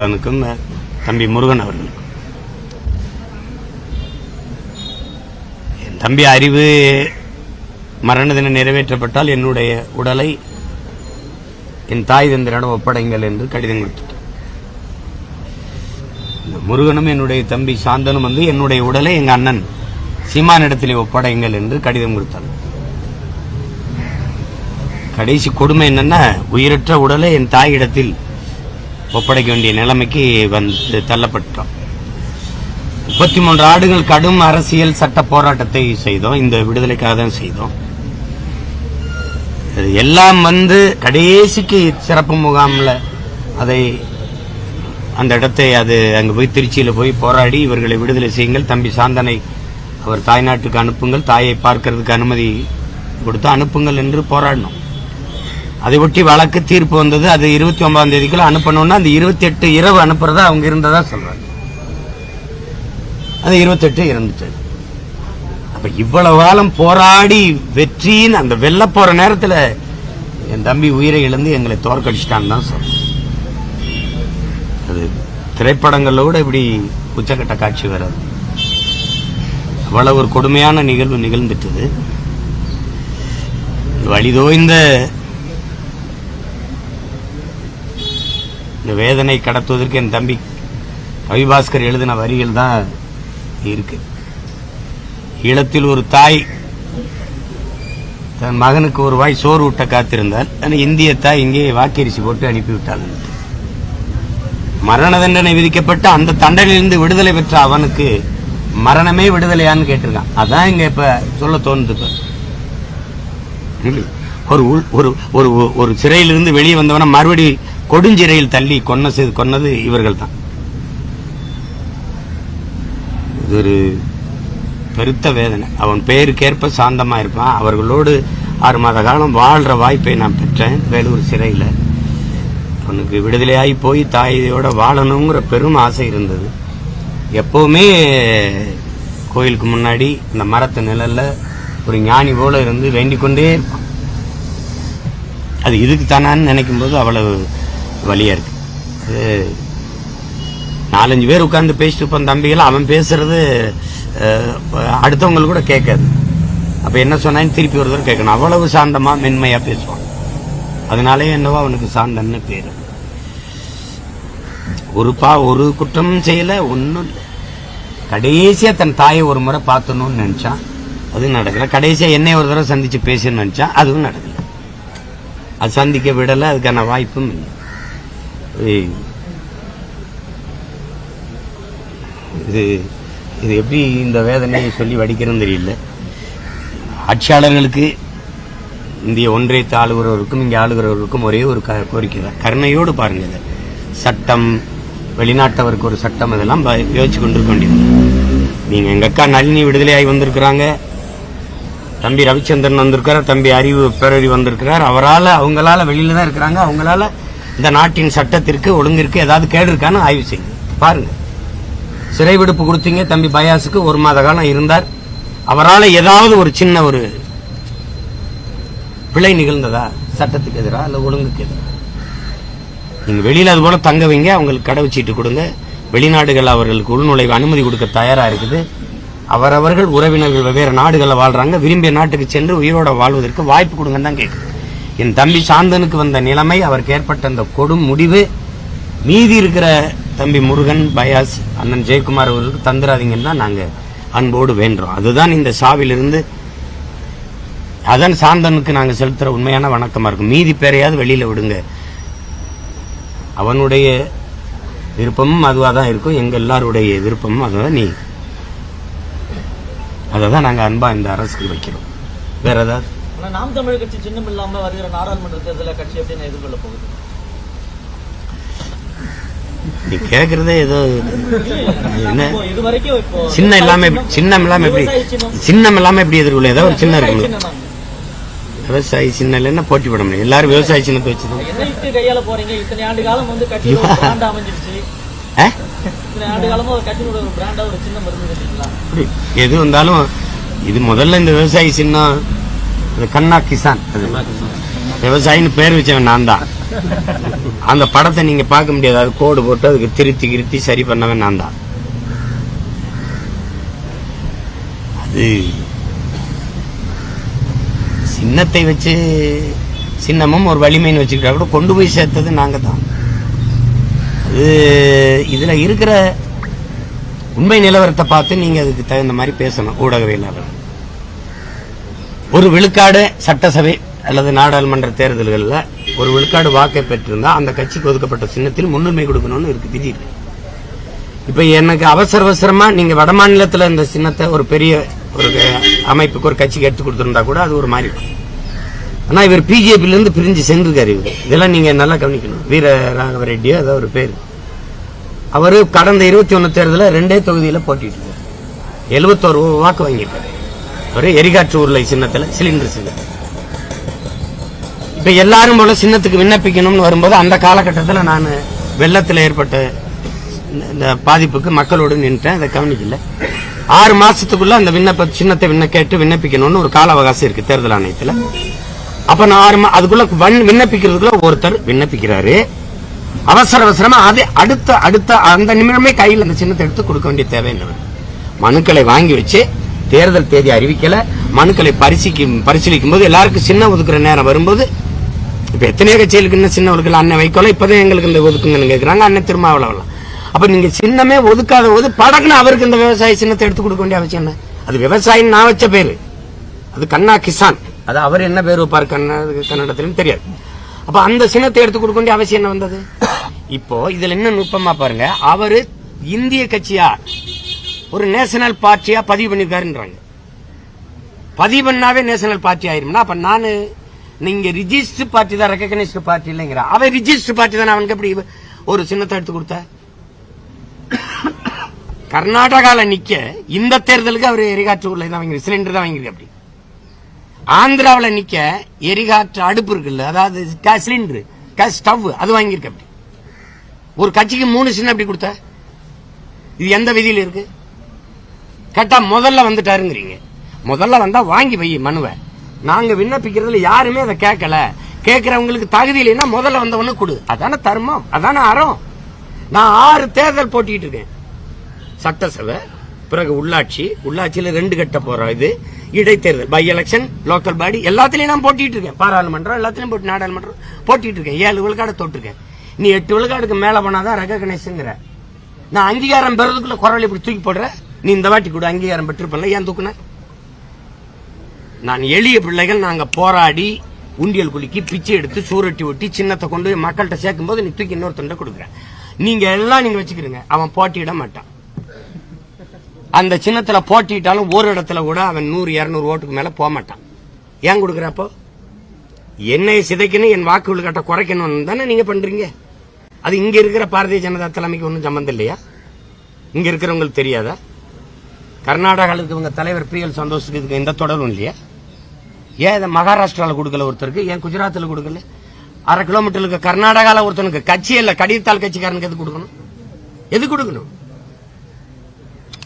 அவனுக்கும் தம்பி முருகன் அவர்களுக்கும் என் தம்பி அறிவு மரண தினம் நிறைவேற்றப்பட்டால் என்னுடைய உடலை என் தாய் தந்தரிடம் ஒப்படைங்கள் என்று கடிதம் கொடுத்துட்டேன். இந்த முருகனும் என்னுடைய தம்பி சாந்தனும் வந்து என்னுடைய உடலை எங்கள் அண்ணன் சீமானிடத்திலே ஒப்படைங்கள் என்று கடிதம் கொடுத்தாங்க கடைசி கொடுமை என்னன்னா உயிரற்ற உடலை என் தாயிடத்தில் ஒப்படைக்க வேண்டிய நிலைமைக்கு வந்து தள்ளப்பட்டோம் முப்பத்தி மூன்று ஆண்டுகள் கடும் அரசியல் சட்ட போராட்டத்தை செய்தோம். இந்த விடுதலைக்காக தான் செய்தோம். அது எல்லாம் வந்து கடைசிக்கு சிறப்பு முகாமில் அதை அந்த இடத்தை அது அங்கே போய் திருச்சியில் போய் போராடி இவர்களை விடுதலை செய்யுங்கள். தம்பி சாந்தனை அவர் தாய்நாட்டுக்கு அனுப்புங்கள். தாயை பார்க்கறதுக்கு அனுமதி கொடுத்து அனுப்புங்கள் என்று போராடினோம். அதை ஒட்டி வழக்கு தீர்ப்பு வந்தது. அது இருபத்தி ஒன்பதாம் தேதிக்குள்ள அனுப்பணும்னா அந்த இருபத்தி எட்டு இரவு அனுப்புறதா அவங்க இருந்ததா சொல்றாங்க. அது இருபத்தெட்டு இருந்துச்சு. அப்ப இவ்வளவு காலம் போராடி வெற்றின்னு அந்த வெல்ல போற நேரத்துல என் தம்பி உயிரை இழந்து எங்களை தோற்கடிச்சிட்டான்னு தான் சொல்றேன். அது திரைப்படங்களோட இப்படி உச்சக்கட்ட காட்சி வராது. அவ்வளவு ஒரு கொடுமையான நிகழ்வு நிகழ்ந்துட்டது. வழிதோய்ந்த இந்த வேதனை கடத்துவதற்கு என் தம்பி ரவிபாஸ்கர் எழுதின வரிகள் தான் இருக்கு. ஈழத்தில் ஒரு தாய் தன் மகனுக்கு ஒரு வாய் சோறு ஊட்ட காத்திருந்தால் ஆனால் இந்திய தாய் இங்கே வாக்கரிசி போட்டு அனுப்பிவிட்டாள். மரண தண்டனை விதிக்கப்பட்ட அந்த தண்டனையிலிருந்து விடுதலை பெற்ற அவனுக்கு மரணமே விடுதலையான்னு கேட்டிருக்கான். அதான் இங்க இப்ப சொல்ல தோணுது இப்ப. ஒரு ஒரு ஒரு சிறையிலிருந்து வெளியே வந்தவன மறுபடி கொடுஞ்சிறையில் தள்ளி கொன்ன செய்து கொன்னது இவர்கள் தான் இது ஒரு பெருத்த வேதனை. அவன் பெயருக்கேற்ப சாந்தமாக இருப்பான். அவர்களோடு ஆறு மாத காலம் வாழ்கிற வாய்ப்பை நான் பெற்றேன். வேலூர் சிறையில். அவனுக்கு விடுதலையாகி போய் தாயோட வாழணுங்கிற பெரும் ஆசை இருந்தது. எப்போவுமே கோயிலுக்கு முன்னாடி இந்த மரத்து நிழலில் ஒரு ஞானி போல இருந்து வேண்டிக் கொண்டே இருப்பான். அது இதுக்கு தானான்னு நினைக்கும் போது அவ்வளவு வழியாக இருக்குது நாலஞ்சு பேர் உட்காந்து பேசிட்டு இருப்பான் தம்பிகள். அவன் பேசுறது அடுத்தவங்களுக்கு கூட கேட்காது. அப்ப என்ன சொன்னான்னு திருப்பி ஒரு தடவை கேட்கணும். அவ்வளவு சாந்தமா மென்மையா பேசுவான். அதனாலே என்னவோ அவனுக்கு சாந்தன்னு பேரு. ஒரு பா ஒரு குற்றம் செய்யல ஒன்றும் இல்லை. கடைசியாக தன் தாயை ஒரு முறை பார்த்தணும்னு நினச்சான். அதுவும் நடக்கலை. கடைசியாக என்னை ஒரு தடவை சந்தித்து பேசணும்னு நினச்சான். அதுவும் நடக்கலை. அது சந்திக்க விடலை அதுக்கான வாய்ப்பும் இல்லை. இது இது எப்படி இந்த வேதனையை சொல்லி வடிக்கிறதுன்னு தெரியல. ஆட்சியாளர்களுக்கு இந்திய ஒன்றியத்தை ஆளுகிறவருக்கும் இங்கே ஆளுகிறவருக்கும் ஒரே ஒரு க- கோரிக்கை தான். கருணையோடு பாருங்க இதை. சட்டம் வெளிநாட்டவருக்கு ஒரு சட்டம் இதெல்லாம் ப- யோசிச்சு கொண்டு இருக்க வேண்டியது. நீங்கள் எங்க அக்கா நளினி விடுதலையாகி வந்திருக்கிறாங்க? தம்பி ரவிச்சந்திரன் வந்திருக்கிறார் தம்பி அறிவு பேரறி வந்திருக்கிறார். அவரால் அவங்களால வெளியில் தான் இருக்கிறாங்க. அவங்களால இந்த நாட்டின் சட்டத்திற்கு ஒழுங்கிற்கு ஏதாவது கேடு இருக்கான்னு ஆய்வு செய்யுங்க பாருங்க. சிறை விடுப்பு கொடுத்தீங்க தம்பி பயாசுக்கு ஒரு மாத காலம் இருந்தார். அவரால் ஏதாவது ஒரு சின்ன ஒரு பிழை நிகழ்ந்ததா? சட்டத்துக்கு எதிராக இல்லை ஒழுங்குக்கு எதிராக நீங்கள் வெளியில் அது போல தங்க வைங்க அவங்களுக்கு கடவுச்சீட்டு கொடுங்க. வெளிநாடுகள் அவர்களுக்கு உள்நுழைவு அனுமதி கொடுக்க தயாராக இருக்குது. அவரவர்கள் உறவினர்கள் வெவ்வேறு நாடுகளில் வாழ்கிறாங்க விரும்பிய நாட்டுக்கு சென்று உயிரோட வாழ்வதற்கு வாய்ப்பு கொடுங்கன்னு தான் கேட்குது என் தம்பி சாந்தனுக்கு வந்த நிலைமை அவருக்கு ஏற்பட்ட அந்த கொடும் முடிவு மீதி இருக்கிற தம்பி முருகன் பயாஸ் அண்ணன் ஜெயக்குமார் அவர்களுக்கு தந்துடாதீங்கன்னு தான் நாங்கள் அன்போடு வேண்டுறோம். அதுதான் இந்த சாவிலிருந்து அதான் சாந்தனுக்கு நாங்கள் செலுத்துகிற உண்மையான வணக்கமாக இருக்கும். மீதி பேரையாவது வெளியில் விடுங்க. அவனுடைய விருப்பமும் அதுவாக தான் இருக்கும். எங்கள் எல்லாருடைய விருப்பமும் அதுதான் நீ அதை தான் நாங்கள் அன்பாக இந்த அரசுக்கு வைக்கிறோம். வேற ஏதாவது? ஆனா நாம் தமிழர் கட்சி சின்னம் இல்லாம வருகிற நாடாளுமன்ற தேர்தலை கட்சி எப்படி எதிர்கொள்ள போகுது? நீ கேக்குறதே ஏதோ என்ன? சின்னம் இல்லாம சின்னம் இல்லாம எப்படி சின்னம். இல்லாம எப்படி எதிர்கொள்ள ஏதோ ஒரு சின்னம் இருக்கணும். விவசாயி சின்னம் இல்லைன்னா போட்டி போட முடியும். எல்லாரும் விவசாய சின்னத்தை வச்சுதான். கையால போறீங்க? இத்தனை ஆண்டு காலம் வந்து கட்சி அமைஞ்சிருச்சு. எது வந்தாலும் இது முதல்ல இந்த விவசாயி சின்னம் கண்ணா கிசான். அது. விவசாயின்னு பேர் வச்சவன் நான் தான். அந்த படத்தை நீங்க பார்க்க முடியாது. அது கோடு போட்டு அதுக்கு திருத்தி கிருத்தி சரி பண்ணவன் நான் தான். அது சின்னத்தை வச்சு சின்னமும் ஒரு வலிமைன்னு வச்சுக்கிட்டா கூட கொண்டு போய் சேர்த்தது நாங்க தான். அது இதுல இருக்கிற உண்மை நிலவரத்தை பார்த்து நீங்க அதுக்கு தகுந்த மாதிரி பேசணும். ஊடகவியலாளர். ஒரு விழுக்காடு சட்டசபை அல்லது நாடாளுமன்ற தேர்தல்களில் ஒரு விழுக்காடு வாக்கை பெற்றிருந்தா அந்த கட்சிக்கு ஒதுக்கப்பட்ட சின்னத்தில் முன்னுரிமை கொடுக்கணும்னு இருக்கு விதி இருக்கு இப்ப எனக்கு அவசர அவசரமா நீங்க வட மாநிலத்தில் இந்த சின்னத்தை ஒரு பெரிய ஒரு அமைப்புக்கு ஒரு கட்சிக்கு எடுத்து கொடுத்துருந்தா கூட அது ஒரு மாதிரி ஆனா இவர் பிஜேபில இருந்து பிரிஞ்சு சென்றிருக்காரு இவர். இதெல்லாம் நீங்க நல்லா கவனிக்கணும். வீர ராகவ ரெட்டியோ அதாவது ஒரு பேர். அவரு கடந்த இருபத்தி ஒன்னு தேர்தலில் ரெண்டே தொகுதியில போட்டிட்டு இருக்காரு எழுபத்தோரு வாக்கு வாங்கியிருக்காரு. ஒரு எரிகாற்று உருளை சின்னத்துல சிலிண்டர் சின்னம் இப்ப எல்லாரும் போல சின்னத்துக்கு விண்ணப்பிக்கணும்னு வரும்போது அந்த காலகட்டத்தில் நான் வெள்ளத்தில் ஏற்பட்ட இந்த- பாதிப்புக்கு மக்களோடு நின்றுட்டேன் அதை கவனிக்கல. ஆறு மாசத்துக்குள்ள அந்த விண்ணப்ப சின்னத்தை விண்ண கேட்டு விண்ணப்பிக்கணும்னு ஒரு கால அவகாசம் இருக்கு தேர்தல் ஆணையத்தில். அப்ப நான் ஆறு மா- அதுக்குள்ள வன்- விண்ணப்பிக்கிறதுக்குள்ள ஒருத்தர் விண்ணப்பிக்கிறாரு. அவசர அவசரமா அது அடுத்த அடுத்த அந்த நிமிடமே கையில் அந்த சின்னத்தை எடுத்து கொடுக்க வேண்டிய தேவை என்ன? மனுக்களை வாங்கி வச்சு தேர்தல் தேதி அறிவிக்கல மனுக்களை பரிசீலிக்கும் பரிசீலிக்கும் போது எல்லாருக்கும் சின்ன ஒதுக்குற நேரம் வரும்போது இப்ப எத்தனையோ கட்சிகளுக்கு இன்னும் சின்ன ஒதுக்கல அண்ணன் வைக்கோல இப்பதான் எங்களுக்கு இந்த ஒதுக்குங்கன்னு கேட்கிறாங்க அண்ணன் திருமாவளவலாம் அப்ப நீங்க சின்னமே ஒதுக்காத போது படக்குன்னு அவருக்கு இந்த விவசாய சின்னத்தை எடுத்து கொடுக்க வேண்டிய அவசியம் என்ன? அது விவசாயின்னு நான் வச்ச பேரு. அது கண்ணா கிசான். அது அவர் என்ன பேர் வைப்பார் கண்ணா கன்னடத்திலும் தெரியாது. அப்ப அந்த சின்னத்தை எடுத்து கொடுக்க வேண்டிய அவசியம் என்ன வந்தது? இப்போ இதுல என்ன நுட்பமா பாருங்க. அவரு இந்திய கட்சியா ஒரு நேஷனல் பார்ட்டியா பதிவு பண்ணிருக்காருன்றாங்க பதிவு பண்ணாவே நேஷனல் பார்ட்டி ஆயிரும்னா அப்ப நானு நீங்க ரிஜிஸ்டர் பார்ட்டி தான் ரெக்கக்னைஸ்டு பார்ட்டி இல்லைங்கிற. அவன் ரிஜிஸ்டர் பார்ட்டி தான் அவனுக்கு எப்படி ஒரு சின்னத்தை எடுத்து கொடுத்த? கர்நாடகால நிக்க இந்த தேர்தலுக்கு அவர் எரிகாற்று உள்ள தான் வாங்கி சிலிண்டர் தான் வாங்கியிருக்கு அப்படி. ஆந்திராவில் நிக்க எரிகாற்று அடுப்பு இருக்குல்ல அதாவது கேஸ் சிலிண்டர் கேஸ் ஸ்டவ் அது வாங்கியிருக்கு அப்படி. ஒரு கட்சிக்கு மூணு சின்ன அப்படி கொடுத்த? இது எந்த விதியில் இருக்கு? கேட்டா முதல்ல வந்துட்டாருங்கிறீங்க. முதல்ல வந்தா வாங்கி வை மனுவை. நாங்க விண்ணப்பிக்கிறதுல யாருமே அதை கேட்கல. கேட்கிறவங்களுக்கு தகுதி இல்லைன்னா முதல்ல வந்தவனு கொடு. அதான தர்மம் அதான அறம். நான் ஆறு தேர்தல் போட்டிட்டு இருக்கேன். சட்டசபை பிறகு உள்ளாட்சி உள்ளாட்சியில ரெண்டு கட்ட போறோம் இது. இடைத்தேர்தல் பை எலெக்ஷன் லோக்கல் பாடி எல்லாத்துலயும் நான் போட்டிட்டு இருக்கேன். பாராளுமன்றம் எல்லாத்துலயும் போட்டு நாடாளுமன்றம் போட்டிட்டு இருக்கேன். ஏழு விழுக்காடு தொட்டிருக்கேன். நீ எட்டு விழுக்காடுக்கு மேல போனாதான் ரெகக்னைஸ்ங்கிற நான் அங்கீகாரம் பெறதுக்குள்ள குரல் இப்படி தூக்கி போடுற? நீ இந்த வாட்டி கூட அங்கீகாரம் பெற்றிருப்பல ஏன் தூக்குன? நான் எளிய பிள்ளைகள் நாங்க போராடி உண்டியல் குலுக்கி பிச்சை எடுத்து சூரட்டி ஒட்டி சின்னத்தை கொண்டு போய் மக்கள்கிட்ட சேர்க்கும் போது நீ தூக்கி இன்னொருத்தண்ட கொடுக்குற. நீங்க எல்லாம் நீங்க வச்சுக்கிறீங்க. அவன் போட்டியிட மாட்டான். அந்த சின்னத்துல போட்டிட்டாலும் ஒரு இடத்துல கூட அவன் நூறு இருநூறு ஓட்டுக்கு மேல போக மாட்டான். ஏன் கொடுக்குறப்போ என்னை சிதைக்கணும் என் வாக்கு விழுக்காட்ட குறைக்கணும்னு தானே நீங்க பண்றீங்க? அது இங்க இருக்கிற பாரதிய ஜனதா தலைமைக்கு ஒன்றும் சம்பந்தம் இல்லையா? இங்க இருக்கிறவங்களுக்கு தெரியாதா? கர்நாடகாவில் இருக்கவங்க தலைவர் பி எல் சந்தோஷுக்கு இதுக்கு எந்த தொடரும் இல்லையா. ஏன் இதை மகாராஷ்டிராவில் கொடுக்கல ஒருத்தருக்கு? ஏன் குஜராத்தில் கொடுக்கல? அரை கிலோமீட்டருக்கு கர்நாடகாவில் ஒருத்தனுக்கு கட்சி இல்லை கடிதத்தாள் கட்சிக்காரனுக்கு எது கொடுக்கணும்? எது கொடுக்கணும்?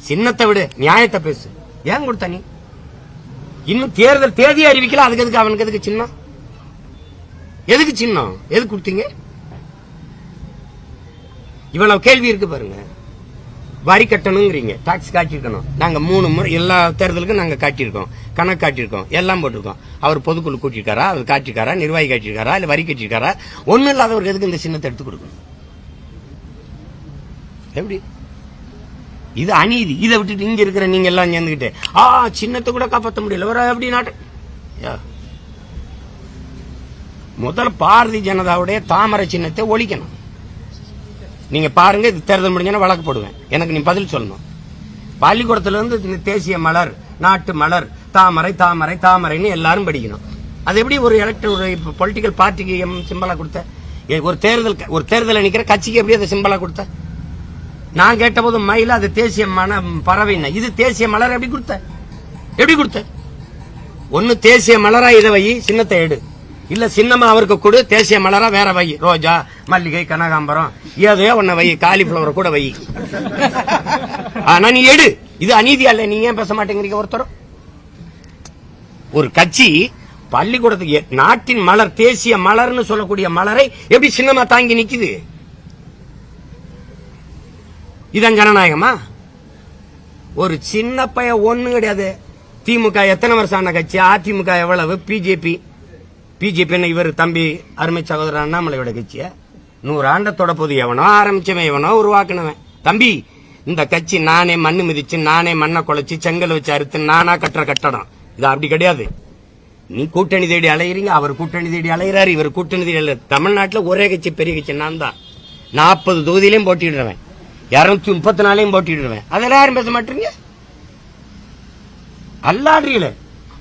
சின்னத்தை விடு நியாயத்தை பேசு. ஏன் கொடுத்த நீ? இன்னும் தேர்தல் தேதி அறிவிக்கல அதுக்கு எதுக்கு அவனுக்கு எதுக்கு சின்னம்? எதுக்கு சின்னம்? எது கொடுத்தீங்க? இவ்வளவு கேள்வி இருக்கு பாருங்க. வரி கட்டணுங்கிறீங்க. டாக்ஸ் காட்டியிருக்கணும். நாங்கள் மூணு முறை எல்லா தேர்தலுக்கும் நாங்கள் காட்டியிருக்கோம். கணக்கு காட்டியிருக்கோம். எல்லாம் போட்டிருக்கோம். அவர் பொதுக்குழு கூட்டியிருக்காரா? அவர் காட்டியிருக்காரா? நிர்வாகி காட்டியிருக்காரா? இல்லை வரி கட்டியிருக்காரா? ஒன்றும் இல்லாதவருக்கு எதுக்கு இந்த சின்னத்தை எடுத்து கொடுக்கணும்? எப்படி? இது அநீதி. இதை விட்டுட்டு இங்கே இருக்கிற நீங்க எல்லாம் சேர்ந்துக்கிட்டு ஆ சின்னத்தை கூட காப்பாற்ற முடியல. வர எப்படி நாட்டு? யா. பாரதிய ஜனதாவுடைய தாமரை சின்னத்தை ஒழிக்கணும். நீங்க பாருங்க இது தேர்தல் முடிஞ்சோன்னா வழக்கு போடுவேன். எனக்கு நீ பதில் சொல்லணும். பள்ளிக்கூடத்துலேருந்து இந்த தேசிய மலர் நாட்டு மலர் தாமரை தாமரை தாமரைன்னு எல்லாரும் படிக்கணும். அது எப்படி ஒரு எலக்ட் ஒரு பொலிட்டிக்கல் பார்ட்டிக்கு சிம்பலா கொடுத்த? ஒரு தேர்தல் ஒரு தேர்தல் நிற்கிற கட்சிக்கு எப்படி அதை சிம்பலா கொடுத்த? நான் கேட்டபோது மயில அது தேசிய மன பறவைன்னா இது தேசிய மலர் எப்படி கொடுத்த? எப்படி கொடுத்த? ஒன்னு தேசிய மலரா இதை வை சின்னத்தை எடு. இல்ல சின்னமா அவருக்கு கொடு தேசிய மலரா வேற வை. ரோஜா மல்லிகை கனகாம்பரம் ஏதோ ஒன்ன வை காலிஃபிளவர் கூட வை. ஆனா நீ எடு. இது அநீதியா இல்ல நீங்க ஏன் பேச மாட்டேங்கிறீங்க ஒருத்தரும்? ஒரு கட்சி பள்ளிக்கூடத்துக்கு நாட்டின் மலர் தேசிய மலர்னு சொல்லக்கூடிய மலரை எப்படி சின்னமா தாங்கி நிக்குது? இதான் ஜனநாயகமா? ஒரு சின்ன பையன் ஒண்ணு கிடையாது. திமுக எத்தனை வருஷம் ஆன கட்சி? அதிமுக எவ்வளவு? பிஜேபி. பிஜேபின்னு இவர் தம்பி அருமை சகோதரர் அண்ணாமலையோட கட்சியை? நூறு ஆண்டத்தோட போது எவனோ ஆரம்பிச்சவன் எவனோ உருவாக்குனவன். தம்பி இந்த கட்சி நானே மண்ணு மிதிச்சு நானே மண்ணை குலைச்சு செங்கல் வச்சு அறுத்து நானா கட்டுற கட்டடம். இது அப்படி கிடையாது. நீ கூட்டணி தேடி அலையிறீங்க அவர் கூட்டணி தேடி அலையிறாரு இவர் கூட்டணி தேடி அலையிறாரு. தமிழ்நாட்டில் ஒரே கட்சி பெரிய கட்சி நான் தான். நாற்பது தொகுதியிலையும் போட்டிடுறவன் இரநூத்தி முப்பத்தி நாலையும் போட்டிடுறவன் அதெல்லாம் யாரும் பேச மாட்டீங்க? அல்லாடுறீங்களே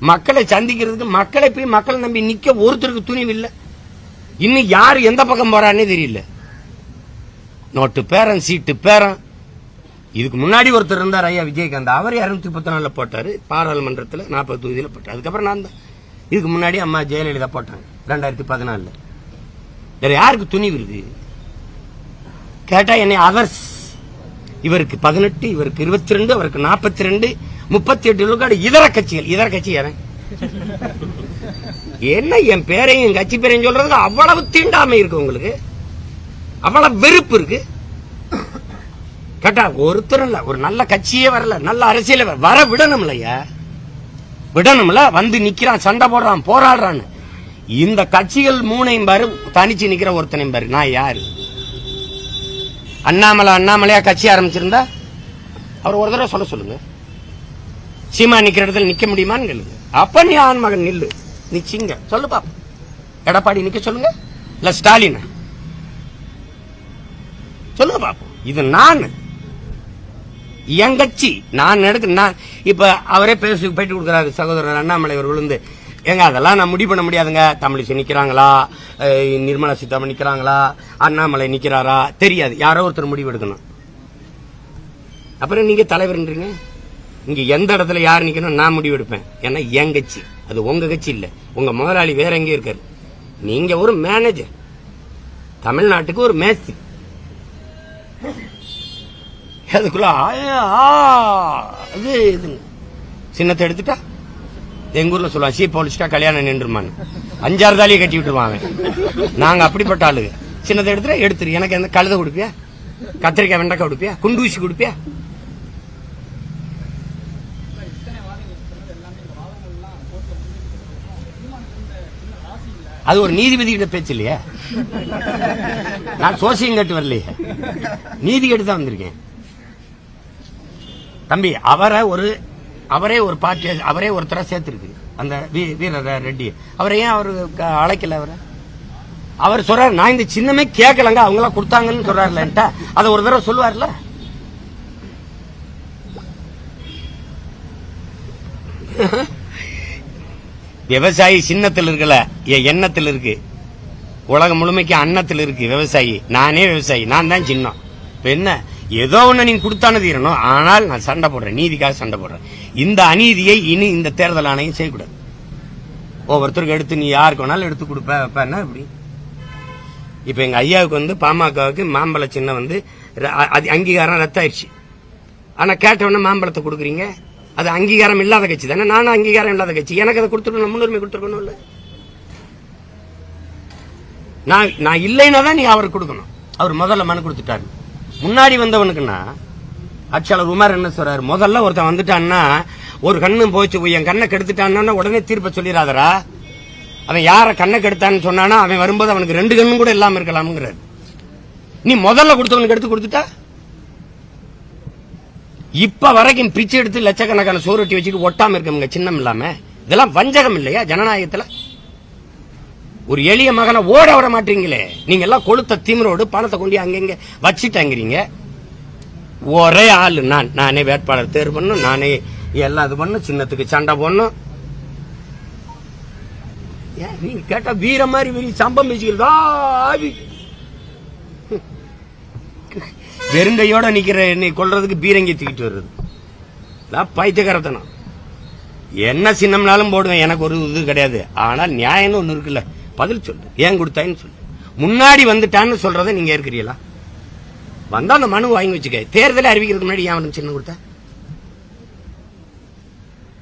மக்களை சந்திக்கிறதுக்கு மக்களை போய் மக்களை நம்பி நிக்க ஒருத்தருக்கு துணிவு இல்லை. இன்னும் யாரு எந்த பக்கம் போறான்னே தெரியல. நோட்டு பேரன் சீட்டு பேரன் இதுக்கு முன்னாடி ஒருத்தர் இருந்தார் ஐயா விஜயகாந்த். அவர் இரநூத்தி முப்பத்தி நாளில் போட்டார். பாராளுமன்றத்தில் நாற்பது தொகுதியில் போட்டார். அதுக்கப்புறம் நான் தான். இதுக்கு முன்னாடி அம்மா ஜெயலலிதா போட்டாங்க ரெண்டாயிரத்தி பதினாலுல. வேற யாருக்கு துணிவு இருக்கு? கேட்டால் என்னை அவர்ஸ். இவருக்கு பதினெட்டு இவருக்கு இருபத்தி ரெண்டு அவருக்கு நாற்பத்தி ரெண்டு முப்பத்தி எட்டு விழுக்காடு இதர கட்சிகள் இதர கட்சி என்ன என் பேரையும் என் கட்சி பேரையும் சொல்றதுக்கு அவ்வளவு தீண்டாமை இருக்கு உங்களுக்கு? அவ்வளவு வெறுப்பு இருக்கு? கேட்டா ஒருத்தரும் இல்ல ஒரு நல்ல கட்சியே வரல நல்ல அரசியல வர விடணும்லையா விடணும்ல வந்து நிக்கிறான் சண்டை போடுறான் போராடுறான்னு. இந்த கட்சிகள் மூணையும் பாரு தனிச்சு நிக்கிற ஒருத்தனையும் பாரு நான் யாரு? அண்ணாமலை அண்ணாமலையா கட்சி ஆரம்பிச்சிருந்தா? அவர் ஒரு தடவை சொல்ல சொல்லுங்க. சீமா நிக்கிற இடத்துல நிக்க முடியுமான்னு கேளுங்க. அப்ப நீ ஆண் மகன் நில்லு. நிச்சிங்க சொல்லு பாப்பா எடப்பாடி நிக்க சொல்லுங்க. இல்ல ஸ்டாலின். சொல்லுங்க பாப்போம். இது நான். என் கட்சி. நான் எடுத்து நான் இப்ப அவரே பேசி போயிட்டு கொடுக்குறாரு சகோதரர் அண்ணாமலை அவர் விழுந்து. ஏங்க அதெல்லாம் நான் முடிவு பண்ண முடியாதுங்க. தமிழிசை நிக்கிறாங்களா? நிர்மலா சீதாராமன் நிக்கிறாங்களா? அண்ணாமலை நிக்கிறாரா? தெரியாது. யாரோ ஒருத்தர் முடிவு எடுக்கணும். அப்புறம் நீங்க தலைவர்ன்றீங்க? இங்க எந்த இடத்துல யார் நிக்கணும் நான் முடிவு எடுப்பேன். ஏன்னா என் கட்சி. அது உங்க கட்சி இல்ல. உங்க முதலாளி வேற எங்கே இருக்காரு? நீங்க ஒரு மேனேஜர் தமிழ்நாட்டுக்கு ஒரு மேஸ்திரி. அதுக்குள்ள ஆயா, இது இதுங்க. சின்னத்தை எடுத்துட்டா? எங்க ஊர்ல சொல்லுவான் சீ பொழிச்சிட்டா கல்யாணம் நின்றுமான்னு. அஞ்சாறு தாலியை கட்டி விட்டுருவாங்க நாங்க அப்படிப்பட்ட ஆளுங்க. சின்னதை எடுத்துட்டா எடுத்துரு. எனக்கு எந்த கழுத கொடுப்பியா? கத்திரிக்காய் வெண்டைக்காய் கொடுப்பியா? குண்டூசி கொடுப்பியா? அது ஒரு நீதிபதியிட பேச்சு இல்லையா? நான் சோசியம் கட்டு வரலையே. நீதி கேட்டு தான் வந்திருக்கேன். தம்பி அவரை ஒரு அவரே ஒரு பார்ட்டி அவரே ஒருத்தரை சேர்த்திருக்கு. அந்த வீர ரெட்டி. அவரை ஏன் அவர் அழைக்கல அவரை? அவர் சொல்றாரு நான் இந்த சின்னமே கேட்கலங்க அவங்க எல்லாம் கொடுத்தாங்கன்னு சொல்றாருலன்ட்டா. அத அதை ஒரு தடவை சொல்லுவார்ல? விவசாயி சின்னத்தில் இருக்கல என் எண்ணத்தில் இருக்கு. உலகம் முழுமைக்கு அன்னத்தில் இருக்கு விவசாயி. நானே விவசாயி. நான் தான் சின்னம். இப்ப என்ன? ஏதோ ஒண்ணு நீங்க கொடுத்தானு தீரணும். ஆனால் நான் சண்டை போடுறேன். நீதிக்காக சண்டை போடுறேன். இந்த அநீதியை இனி இந்த தேர்தல் ஆணையம் செய்யக்கூடாது. ஒவ்வொருத்தருக்கு எடுத்து நீ யாருக்கு வேணாலும் எடுத்து கொடுப்ப வைப்பேன்னா இப்படி? இப்ப எங்க ஐயாவுக்கு வந்து பாமகவுக்கு மாம்பழ சின்னம் வந்து ர- அ- அங்கீகாரம் ரத்தாயிடுச்சு ஆனா கேட்ட உடனே மாம்பழத்தை கொடுக்குறீங்க? அது அங்கீகாரம் இல்லாத கட்சி தானே? நானும் அங்கீகாரம் இல்லாத கட்சி. எனக்கு அதை கொடுத்துருக்கணும் முன்னுரிமை கொடுத்துருக்கணும் இல்ல நான் நான் இல்லைன்னா தான் நீ அவருக்கு கொடுக்கணும். அவர் முதல்ல மனு கொடுத்துட்டாரு. முன்னாடி வந்தவனுக்குன்னா ஆட்சியாளர் உமார் என்ன சொல்றாரு? முதல்ல ஒருத்தன் வந்துட்டான்னா ஒரு கண்ணு போச்சு என் கண்ணை கெடுத்துட்டான்னா உடனே தீர்ப்பை சொல்லிடாதரா அவன் யார கண்ணை கெடுத்தான்னு சொன்னானா அவன் வரும்போது அவனுக்கு ரெண்டு கண்ணும் கூட இல்லாம இருக்கலாம்ங்கிறாரு. நீ முதல்ல கொடுத்தவனுக்கு எடுத்து கொடுத்துட்டா? இப்ப வரைக்கும் பிச்சை எடுத்து லட்சக்கணக்கான சோறுட்டி வச்சுட்டு ஒட்டாம இருக்கவங்க சின்னம் இல்லாம இதெல்லாம் வஞ்சகம் இல்லையா? ஜனநாயகத்துல? ஒரு எளிய மகனை ஓட விட மாட்டீங்களே. நீங்க எல்லாம் கொளுத்த திமிரோடு பணத்தை கொண்டு அங்கங்க வச்சுட்டாங்கிறீங்க. ஒரே ஆளு நான். நானே வேட்பாளர் தேர்வு பண்ணும் நானே எல்லாம் இது பண்ணும் சின்னத்துக்கு சண்டை போடணும். ஏன் நீங்க கேட்டா வீர மாதிரி வீரி சம்பம் பேசிக்கிறதா? வெறுங்கையோட நிக்கிற என்னை கொள்றதுக்கு பீரங்கி தூக்கிட்டு வருது. பைத்தியகரத்தனம் என்ன சின்னம்னாலும் போடுவேன் எனக்கு ஒரு இது கிடையாது. ஆனா நியாயம்னு ஒண்ணு இருக்குல்ல பதில் சொல்லு. ஏன் கொடுத்தாயின்னு சொல்லு. முன்னாடி வந்துட்டான்னு சொல்றத நீங்க இருக்கிறீங்களா வந்தா அந்த மனு வாங்கி வச்சுக்க. தேர்தலை அறிவிக்கிறதுக்கு முன்னாடி ஏன் அவனுக்கு சின்னம் கொடுத்த?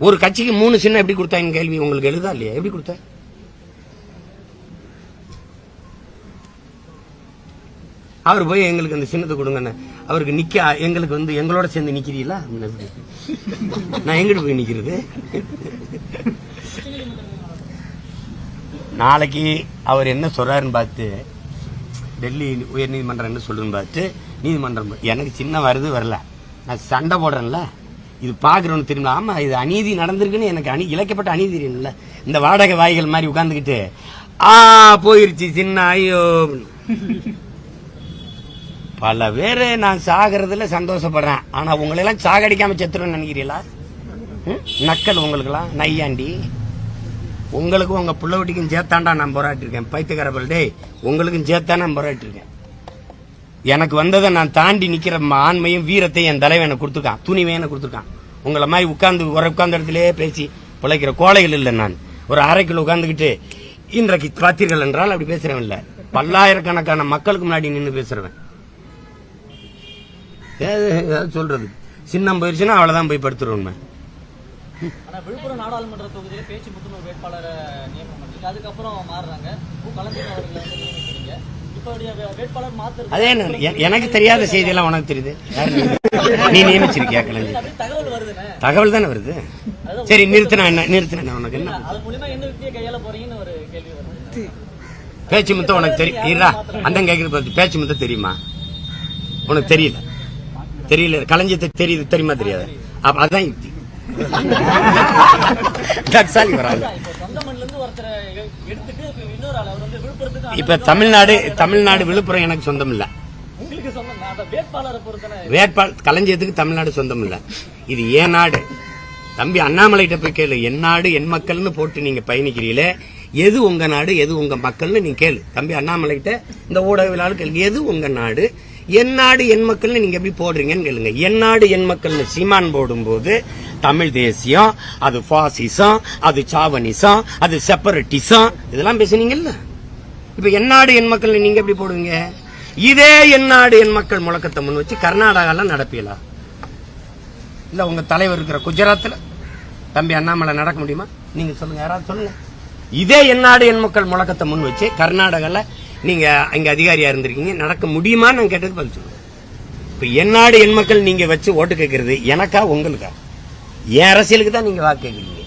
ஒரு கட்சிக்கு மூணு சின்னம் எப்படி கொடுத்தாங்கன்னு கேள்வி உங்களுக்கு எழுதா இல்லையா? எப்படி கொடுத்த? அவர் போய் எங்களுக்கு அந்த சின்னத்தை கொடுங்கன்னு அவருக்கு நிக்க எங்களுக்கு வந்து எங்களோட சேர்ந்து நிக்கிறீங்களா? நான் எங்கிட்டு போய் நிக்கிறது? நாளைக்கு அவர் என்ன சொல்றாருன்னு பார்த்து டெல்லி உயர் நீதிமன்றம் என்ன சொல்லுன்னு பார்த்து நீதிமன்றம் எனக்கு சின்ன வருது வரல. நான் சண்டை போடுறேன்ல. இது பார்க்குறோன்னு திரும்ப ஆமா இது அநீதி நடந்திருக்குன்னு எனக்கு அணி இழைக்கப்பட்ட அநீதி இல்ல இந்த வாடகை வாய்கள் மாதிரி உட்காந்துக்கிட்டு ஆ போயிருச்சு சின்ன ஐயோ. பல பேரு நான் சாகிறதுல சந்தோஷப்படுறேன். ஆனா உங்களை எல்லாம் சாகடிக்காம செத்துருன்னு நினைக்கிறீங்களா ம்? நக்கல் உங்களுக்கெல்லாம்? நையாண்டி. உங்களுக்கும் உங்க புள்ள வீட்டுக்கும் சேர்த்தாண்டா நான் போராட்டிருக்கேன் பைத்தியக்காரப்பல். டே உங்களுக்கும் சேர்த்தா நான் போராட்டிருக்கேன் எனக்கு வந்ததை நான் தாண்டி நிக்கிற ஆண்மையும் வீரத்தையும் என் தலைவன் கொடுத்துருக்கான். துணிவை எனக்கு கொடுத்துருக்கான். உங்களை மாதிரி உட்கார்ந்து ஒரு உட்கார்ந்த இடத்துலயே பேசி பிழைக்கிற கோழைகள் இல்லை நான். ஒரு அரைக்குள்ள உட்கார்ந்துகிட்டு இன்றைக்கு பார்த்தீர்கள் என்றால் அப்படி பேசுறவன் இல்ல. பல்லாயிரக்கணக்கான மக்களுக்கு முன்னாடி நின்று பேசுறவன். ஏதாவது சொல்றது. சின்னம் போயிருச்சுன்னா அவ்வளவுதான் போய் படுத்துருவோம் விழுப்புரம் நாடாளுமன்ற தொகுதியில பேச்சு முத்துணர் வேட்பாளரை நியமனம் பண்ணீங்க அதுக்கப்புறம் மாறுறாங்க. மு கலைஞர் அவர்களை வந்து நியமிக்கிறீங்க. இப்போ வே- வேட்பாளர் மாத்துறது அதே என்ன, எ- எனக்கு தெரியாத செய்தியெல்லாம் உனக்கு தெரியுது. நீ? நியமிச்சிருக்கியா கலைஞர்? தகவல் தானே வருது? சரி நிறுத்தினா என்ன நிறுத்தினா உனக்கு என்ன? பேச்சு முத்தம் உனக்கு தெரியும் அந்த பார்த்து பேச்சு முத்தம் தெரியுமா? உனக்கு தெரியல. தெரியல களஞ்சியத்தை தெரியுது தெரியுமா தெரியாது. அப்ப அதான் யுக்தி. That's இப்போ இப்ப தமிழ்நாடு தமிழ்நாடு விழுப்புரம் எனக்கு சொந்தம் இல்ல. வேட்பாளர் சொந்தம் வேட்பாள் களஞ்சியத்துக்கு தமிழ்நாடு சொந்தம் இல்ல. இது ஏன் நாடு? தம்பி அண்ணாமலைகிட்ட போய் கேளு. என் நாடு என் மக்கள்னு போட்டு நீங்க பயணிக்கிறீங்களே. எது உங்க நாடு எது உங்க மக்கள்னு நீங்க கேளு. தம்பி அண்ணாமலை கிட்ட இந்த ஊடகவியலாளர் கேளு எது உங்க நாடு என் நாடு என் மக்கள்னு நீங்க எப்படி போடுறீங்கன்னு கேளுங்க. என் நாடு என் மக்கள்னு சீமான் போடும்போது தமிழ் தேசியம் அது பாசிசம் அது சாவனிசம் அது செப்பரட்டிசம் இதெல்லாம் பேசுனீங்கல்ல? இப்ப என் நாடு என் மக்கள் நீங்க எப்படி போடுவீங்க? இதே என் நாடு என் மக்கள் முழக்கத்தை முன் வச்சு கர்நாடகால நடப்பீங்களா? இல்ல உங்க தலைவர் இருக்கிற குஜராத்ல? தம்பி அண்ணாமலை நடக்க முடியுமா? நீங்க சொல்லுங்க யாராவது சொல்லுங்க. இதே என் நாடு என் மக்கள் முழக்கத்தை முன் வச்சு கர்நாடகால நீங்க அங்க அதிகாரியா இருந்திருக்கீங்க நடக்க முடியுமான்னு நான் கேட்டது பதில் சொல்லுங்க. இப்ப என் நாடு என் மக்கள் நீங்க வச்சு ஓட்டு கேட்கறது எனக்கா உங்களுக்கா? என் அரசியலுக்கு தான் நீங்க வாக்கு கேட்கறீங்க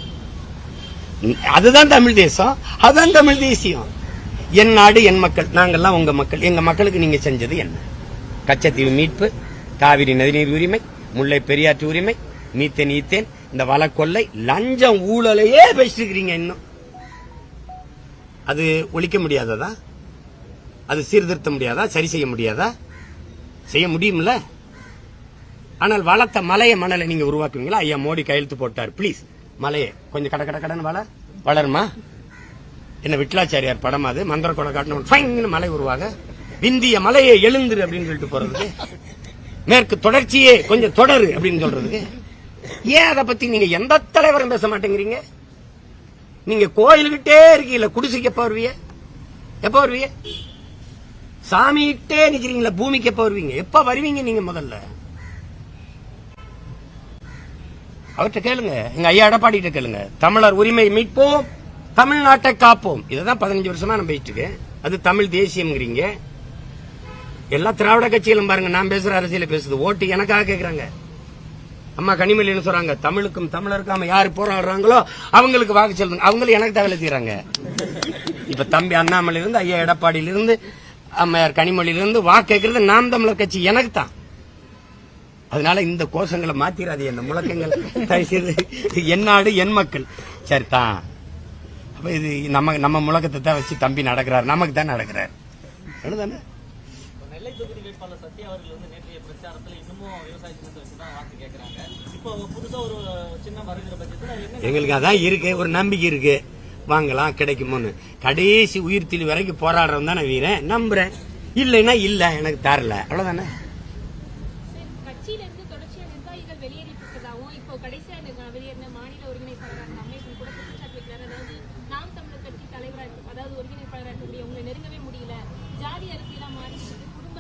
அதுதான் தமிழ் தேசம் அதுதான் தமிழ் தேசியம். என் நாடு என் மக்கள் நாங்கெல்லாம் உங்க மக்கள். எங்க மக்களுக்கு நீங்க செஞ்சது என்ன? கச்சத்தீவு மீட்பு காவிரி நதிநீர் உரிமை முல்லை பெரியாற்று உரிமை மீத்தேன் ஈத்தேன் இந்த வளக்கொள்ளை லஞ்சம் ஊழலையே பேசிருக்கிறீங்க இன்னும். அது ஒழிக்க முடியாததா? அது சீர்திருத்த முடியாதா? சரி செய்ய முடியாதா? செய்ய முடியும்ல? ஆனால் வளர்த்த மலையை மணலை நீங்க உருவாக்குவீங்களா? ஐயா மோடி கையெழுத்து போட்டார். ப்ளீஸ் மலையை. கொஞ்சம் கட கட கடன் வளர் வளருமா? என்ன விட்லாச்சாரியார் படம் அது? மந்திர கொலை காட்டின மலை உருவாக. விந்திய மலையை எழுந்துரு அப்படின்னு சொல்லிட்டு போறதுக்கு. மேற்கு தொடர்ச்சியே கொஞ்சம் தொடரு அப்படின்னு சொல்றதுக்கு. ஏன் அதை பத்தி நீங்க எந்த தலைவரும் பேச மாட்டேங்கிறீங்க? நீங்க கோயில்கிட்டே இருக்கீங்களா குடிசைக்கு எப்ப வருவிய எப்ப வருவிய சாமிகிட்டே நிக்கிறீங்களா பூமிக்கு எப்ப வருவீங்க? எப்ப வருவீங்க நீங்க முதல்ல? அவர்கிட்ட கேளுங்க. எங்க ஐயா எடப்பாடிட்ட கேளுங்க. தமிழர் உரிமை மீட்போம் தமிழ்நாட்டை காப்போம். இதான் பதினஞ்சு வருஷமா நான் பேசிட்டு இருக்கேன் அது தமிழ் தேசியம்ங்கிறீங்க. எல்லா திராவிட கட்சிகளும் பாருங்க நான் பேசுற அரசியல பேசுது. ஓட்டு எனக்காக கேக்குறாங்க. அம்மா கனிமொழி என்ன சொல்றாங்க? தமிழுக்கும் தமிழருக்காம யாரு போராடுறாங்களோ அவங்களுக்கு வாக்கு செலுத்துங்க அவங்களும் எனக்கு தகவல் செய்யறாங்க இப்ப தம்பி அண்ணாமலை இருந்து ஐயா எடப்பாடியிலிருந்து அம்மையார் கனிமொழியில இருந்து வாக்கு கேட்கறது நாம் தமிழர் கட்சி எனக்கு தான் அதனால இந்த கோஷங்களை மாத்திராதே அந்த முழக்கங்கள் தயவு செய்து என் நாடு என் மக்கள். சரிதான். அப்ப இது நம்ம நம்ம முழக்கத்தை தான் வச்சு தம்பி நடக்கிறார். நமக்கு தான் நடக்கிறார். அவ்வளவுதானே? இப்ப நெல்லை தொகுதி வேட்பாளர் சத்யா அவர்கள் வந்து நேற்றைய பிரச்சாரத்துல இன்னமும் விவசாய சின்னத்தை வச்சு தான் வாக்கு கேட்கறாங்க இப்போ புதுசா ஒரு சின்னம் வருகிற பட்சத்துல என்ன எங்களுக்கு அதான் இருக்கு ஒரு நம்பிக்கை இருக்கு. வாங்கலாம் கிடைக்குமோன்னு. கடைசி உயிர் திலி வரைக்கும் போராடுறவன் தானே வீரன். நம்புறேன் இல்லைன்னா இல்ல எனக்கு தரல. அவ்வளவுதானே.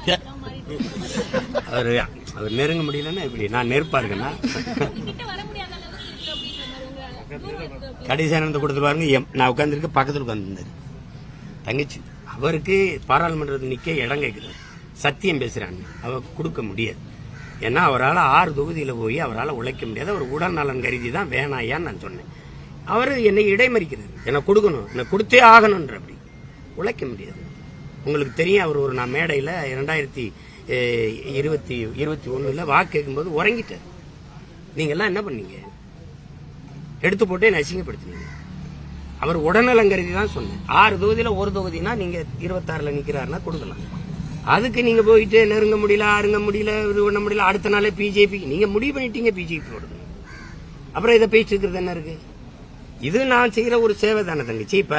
அவர் அவர் நெருங்க முடியலன்னா இப்படி நான் நெருப்பா இருக்கேன்னா கிட்ட வர முடியாத அளவுக்கு இருக்கு அப்படின்ற மாதிரி உங்க தூரம் இருக்கு அப்படி. கடைசி ஆனந்த கொடுத்து பாருங்க. எம்- நான் உட்காந்துருக்க பக்கத்தில் உட்காந்துருந்தாரு தங்கச்சி அவருக்கு பாராளுமன்றத்தில் நிற்க இடம் கேட்குறாரு சத்தியம் பேசுகிறாங்க அவர் கொடுக்க முடியாது. ஏன்னா அவரால் ஆறு தொகுதியில் போய் அவரால் உழைக்க முடியாது. அவர் உடல் நலன் கருதி தான் வேணாயான்னு நான் சொன்னேன். அவர் என்னை இடைமறிக்கிறார். எனக்கு கொடுக்கணும். எனக்கு கொடுத்தே ஆகணுன்ற அப்படி. உழைக்க முடியாது. உங்களுக்கு தெரியும் அவர் ஒரு நான் மேடையில் இரண்டாயிரத்தி இருபத்தி இருபத்தி ஒன்றில் வாக்கு கேட்கும்போது உறங்கிட்டார். நீங்கள்லாம் என்ன பண்ணீங்க? எடுத்து போட்டு என்னை அவர் உடல்நலம் கருதி தான் சொன்னேன். ஆறு தொகுதியில் ஒரு தொகுதினா நீங்க இருபத்தாறுல நிக்கிறாருன்னா கொடுக்கலாம். அதுக்கு நீங்க போயிட்டு நெருங்க முடியல அருங்க முடியல இது பண்ண முடியல அடுத்த நாளே பிஜேபி நீங்க முடிவு பண்ணிட்டீங்க பிஜேபி போடுங்க அப்புறம் இதை பேச்சு இருக்கிறது என்ன இருக்கு? இது நான் செய்யற ஒரு சேவை தானே தங்கச்சி. இப்ப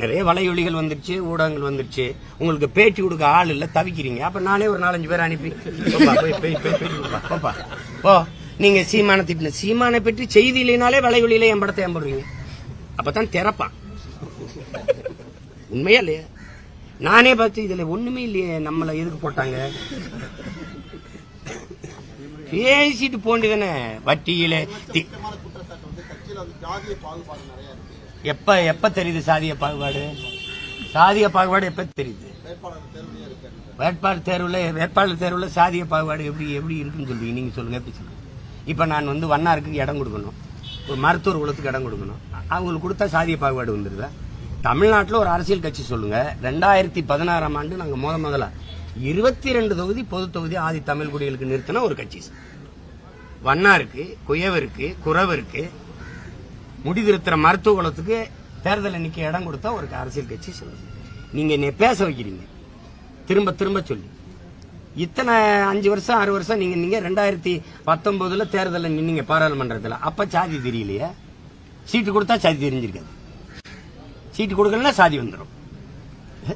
நிறைய வலையொலிகள் வந்துருச்சு ஊடகங்கள் வந்துருச்சு. உங்களுக்கு பேட்டி கொடுக்க ஆள் இல்ல தவிக்கிறீங்க. அப்ப நானே ஒரு நாலஞ்சு பேர் அனுப்பி போப்பா, போய் போய் போய் போப்பா ஓ நீங்க சீமான திட்டின சீமானை பற்றி செய்தி இல்லைனாலே வலையொலியில என் படத்தை ஏம்படுவீங்க அப்பதான் திறப்பான். உண்மையா இல்லையா? நானே பார்த்து இதுல ஒண்ணுமே இல்லையே நம்மள எதுக்கு போட்டாங்க? பேசிட்டு போண்டிதானே வட்டியில தி- எப்ப எப்ப தெரியுது சாதிய பாகுபாடு? சாதிய பாகுபாடு எப்ப தெரியுது? வேட்பாளர் தேர்வுல வேட்பாளர் தேர்வுல சாதிய பாகுபாடு எப்படி எப்படி இருக்குன்னு சொல்றீங்க. நீங்க சொல்லுங்க எப்படி சொல்லுங்க இப்போ நான் வந்து வண்ணாருக்கு இடம் கொடுக்கணும். ஒரு மருத்துவர் குலத்துக்கு இடம் கொடுக்கணும். அவங்களுக்கு கொடுத்தா சாதிய பாகுபாடு வந்துடுதா தமிழ்நாட்டில் ஒரு அரசியல் கட்சி சொல்லுங்க. ரெண்டாயிரத்தி பதினாறாம் ஆண்டு நாங்கள் முத முதல்ல இருபத்தி ரெண்டு தொகுதி பொது தொகுதி ஆதி தமிழ் குடிகளுக்கு நிறுத்தின ஒரு கட்சி வண்ணாருக்கு குயவருக்கு குறவருக்கு முடிதிருத்துற மருத்துவ குலத்துக்கு தேர்தல் எண்ணிக்கை இடம் கொடுத்தா ஒரு அரசியல் கட்சி சொல்லுங்க நீங்க என்னை பேச வைக்கிறீங்க. திரும்ப திரும்ப சொல்லி. இத்தனை அஞ்சு வருஷம் ஆறு வருஷம் நீங்க நீங்க ரெண்டாயிரத்தி பத்தொன்பதுல தேர்தலில் நின்னீங்க பாராளுமன்றத்தில். அப்ப சாதி தெரியலையே? சீட்டு கொடுத்தா சாதி தெரிஞ்சிருக்காது. சீட்டு கொடுக்கலன்னா சாதி வந்துடும்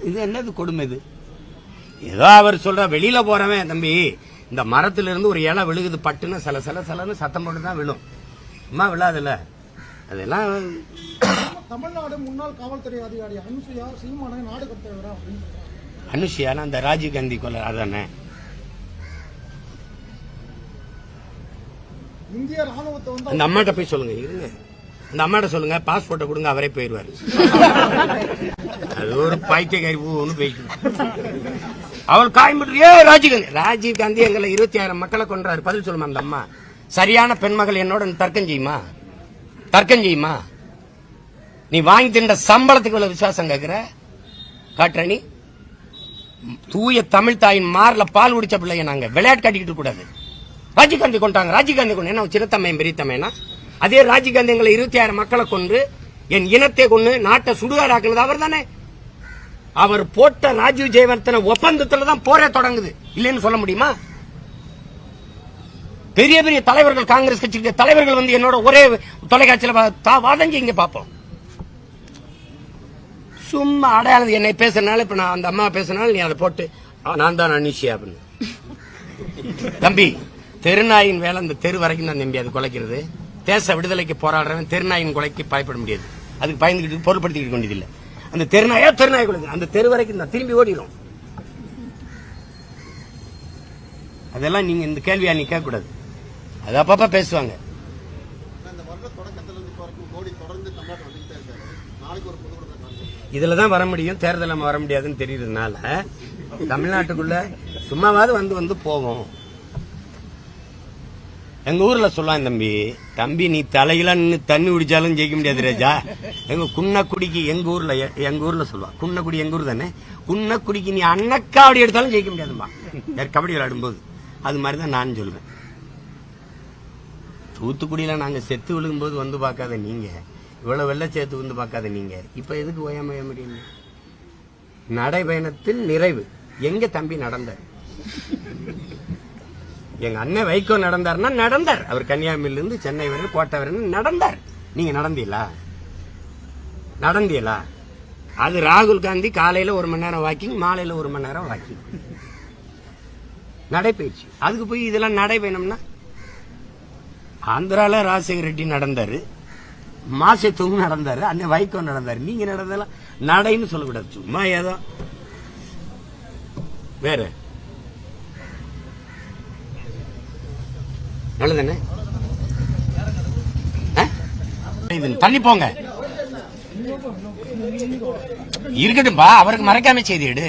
இது என்னது கொடுமை இது? ஏதோ அவர் சொல்ற வெளியில போறவன் தம்பி இந்த மரத்துல இருந்து ஒரு இலை விழுகுது பட்டுன்னு சில சில சிலன்னு சத்தம் போட்டு தான் விழும். அம்மா விழாதுல்ல. அதெல்லாம் தமிழ்நாடு முன்னாள் காவல்துறை அதிகாரி அனுசுயா சீமானை நாடு கடத்தவரா அனுஷியானா அந்த ராஜீவ் காந்தி கொலை அதானே? இந்திய ராணுவத்தை வந்து அந்த அம்மாட்ட போய் சொல்லுங்க இருங்க. அந்த அம்மாட்ட சொல்லுங்க பாஸ்போர்ட்டை கொடுங்க அவரே போயிடுவார். அது ஒரு பைத்தியக்காரி பூ ஒன்று போய்க்கணும் அவர் காயம்புட்றியே ராஜீவ் காந்தி ராஜீவ் காந்தி எங்களை இருபத்தி ஆயிரம் மக்களை கொன்றாரு. பதில் சொல்லுமா அந்த அம்மா? சரியான பெண்மகள் என்னோட தர்க்கம் செய்யுமா? தர்க்கம் செய்யுமா? நீ வாங்கி தின்ற சம்பளத்துக்கு உள்ள விசுவாசம் கேட்கிற காட்டுறணி தூய தமிழ் தாயின் மார்ல பால் குடிச்ச பிள்ளைங்க நாங்க விளையாட்டு காட்டிக்கிட்டு கூடாது ராஜீவ்காந்தி கொண்டாங்க ராஜீவ்காந்தி கொண்டு என்ன சின்னத்தம்மையும் பெரியத்தம்மைனா அதே ராஜீவ்காந்தி எங்களை இருபத்தி ஆயிரம் மக்களை கொண்டு என் இனத்தை கொண்டு நாட்டை சுடுகாடாக்குனது அவர் தானே அவர் போட்ட ராஜீவ் ஜெயவர்த்தன ஒப்பந்தத்துல தான் போரே தொடங்குது. இல்லைன்னு சொல்ல முடியுமா? பெரிய பெரிய தலைவர்கள் காங்கிரஸ் கட்சிக்கு தலைவர்கள் வந்து என்னோட ஒரே தொலைக்காட்சியில் வா- இங்க பார்ப்போம். சும்மா அடையாளம் என்னை பேசுறதுனால இப்ப நான் அந்த அம்மா பேசுறதுனால நீ அதை போட்டு நான் தான் அனிஷியா அப்படின்னு. தம்பி தெருநாயின் வேலை அந்த தெரு வரைக்கும் தான் தம்பி அது குலைக்கிறது. தேச விடுதலைக்கு போராடுறவன் தெருநாயின் கொலைக்கு பயப்பட முடியாது. அதுக்கு பயந்துக்கிட்டு பொருட்படுத்திக்கிட்டு வேண்டியதில்லை. அந்த தெருநாயா தெருநாய் குலைக்கு அந்த தெரு வரைக்கும் தான் திரும்பி ஓடிடும் அதெல்லாம் நீங்க இந்த கேள்வியா நீ கேட்கக்கூடாது. அது அப்பப்ப பேசுவாங்க. இந்த இதுல தான் வர முடியும் தேர்தல் நம்ம வர முடியாதுன்னு தெரியுறதுனால தமிழ்நாட்டுக்குள்ள சும்மாவாவது வந்து வந்து போவோம். எங்க ஊர்ல சொல்லுவான் தம்பி தம்பி நீ தலையில நின்று தண்ணி குடிச்சாலும் ஜெயிக்க முடியாது ராஜா. எங்க குன்னக்குடிக்கு எங்க ஊர்ல எங்க ஊர்ல சொல்லுவா குன்னக்குடி எங்க ஊர் தானே? குன்னக்குடிக்கு நீ அன்னக்காவடி எடுத்தாலும் ஜெயிக்க முடியாதுமா கபடி விளையாடும்போது. அது மாதிரி தான் நான் சொல்லுவேன் தூத்துக்குடியில நாங்க செத்து விழுகும்போது வந்து பார்க்காத நீங்க. இவ்வளவு சேர்த்து வந்து பார்க்காத நீங்க. இப்ப எதுக்கு ஓயாம முடியும்? நடைபயணத்தில் நிறைவு. எங்க தம்பி நடந்தார்? எங்க அண்ணன் வைகோ நடந்தார்னா நடந்தார். அவர் கன்னியாகுமரியில இருந்து சென்னை வரை கோட்டை வரை நடந்தார். நீங்க நடந்தீங்களா? நடந்தீங்களா? அது ராகுல் காந்தி காலையில ஒரு மணி நேரம் வாக்கிங் மாலையில ஒரு மணி நேரம் வாக்கிங் நடைபயிற்சி. அதுக்கு போய் இதெல்லாம் நடைபயணம்னா ஆந்திரால ராஜசேகர் ரெட்டி நடந்தாரு. மாசத்துவும் நடந்தாரு. அண்ணன் வைகோ நடந்தாரு. நீங்க நடந்ததெல்லாம் நடைன்னு சொல்லக்கூடாது சும்மா ஏதோ வேற. நல்லதானே தள்ளி போங்க. இருக்கட்டும்பா அவருக்கு மறைக்காம செய்தி எடு